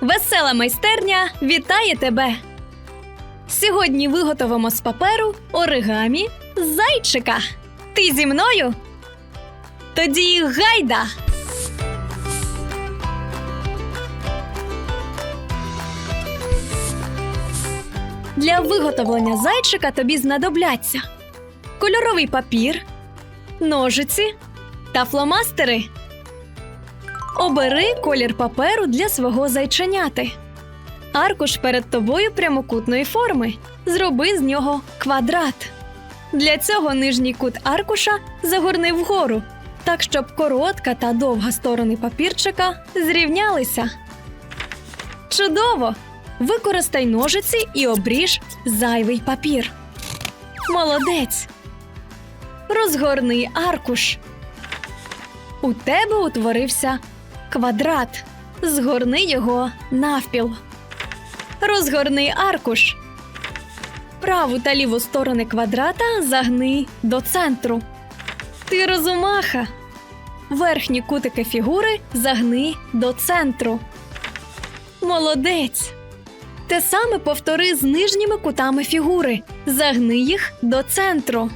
Весела майстерня вітає тебе! Сьогодні виготовимо з паперу оригамі зайчика. Ти зі мною? Тоді гайда! Для виготовлення зайчика тобі знадобляться кольоровий папір, ножиці та фломастери. Обери колір паперу для свого зайченяти. Аркуш перед тобою прямокутної форми. Зроби з нього квадрат. Для цього нижній кут аркуша загорни вгору, так щоб коротка та довга сторони папірчика зрівнялися. Чудово! Використай ножиці і обріж зайвий папір. Молодець! Розгорни аркуш. У тебе утворився квадрат. Згорни його навпіл. Розгорни аркуш. Праву та ліву сторони квадрата загни до центру. Ти розумаха. Верхні кутики фігури загни до центру. Молодець. Те саме повтори з нижніми кутами фігури. Загни їх до центру.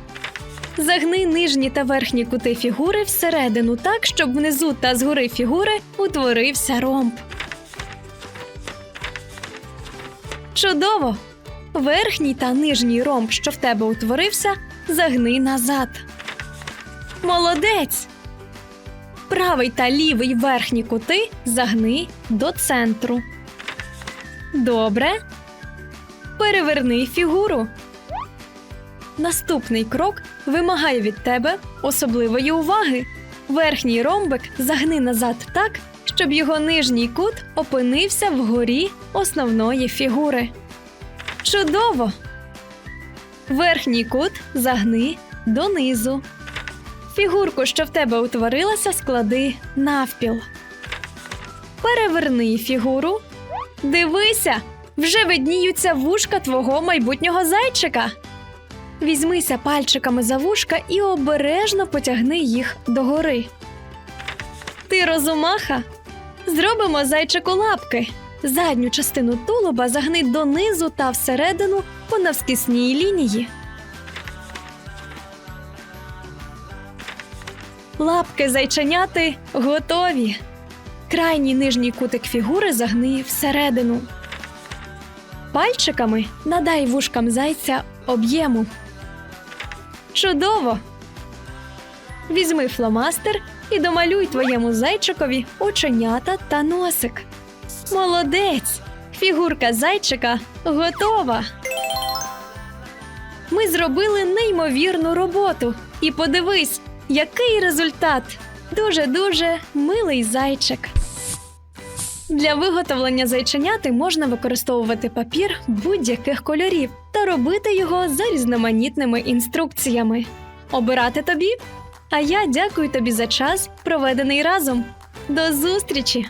Загни нижні та верхні кути фігури всередину так, щоб внизу та згори фігури утворився ромб. Чудово! Верхній та нижній ромб, що в тебе утворився, загни назад. Молодець! Правий та лівий верхні кути загни до центру. Добре. Переверни фігуру. Наступний крок вимагає від тебе особливої уваги. Верхній ромбик загни назад так, щоб його нижній кут опинився вгорі основної фігури. Чудово! Верхній кут загни донизу. Фігурку, що в тебе утворилася, склади навпіл. Переверни фігуру. Дивися, вже видніються вушка твого майбутнього зайчика. Візьмися пальчиками за вушка і обережно потягни їх догори. Ти розумаха? Зробимо зайчику лапки. Задню частину тулуба загни донизу та всередину по навскісній лінії. Лапки зайченяти готові. Крайній нижній кутик фігури загни всередину. Пальчиками надай вушкам зайця об'єму. Чудово! Візьми фломастер і домалюй твоєму зайчикові оченята та носик. Молодець! Фігурка зайчика готова. Ми зробили неймовірну роботу. І подивись, який результат! Дуже-дуже милий зайчик. Для виготовлення зайченяти можна використовувати папір будь-яких кольорів та робити його за різноманітними інструкціями. Обирати тобі. А я дякую тобі за час, проведений разом. До зустрічі!